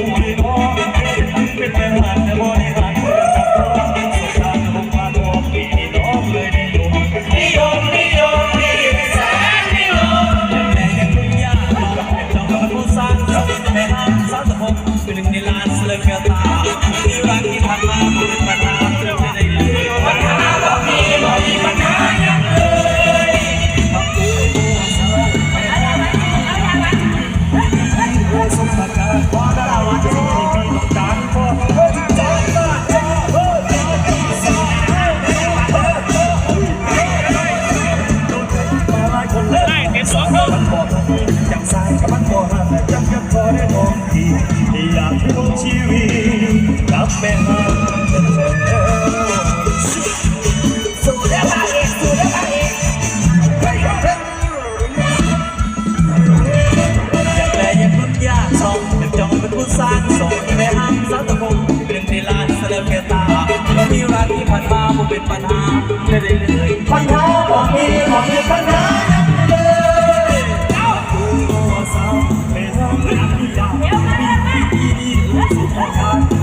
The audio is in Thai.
Oh. น้องพี่อยากร่วชีวิตกับแม่ฮาสู้เด้อพระเอกสู้เด้อพยากแปลยังรุ่ยากสองอยากจองเป็นผู้สร้งสองแม่หมสาวตะพงเรื่งในลานเสลอแก่ตาที่รักที่ผ่านมาผมเป็นปัญหาไม่ได้เลยปัญหาบอกมีบอกมีปัญหา God.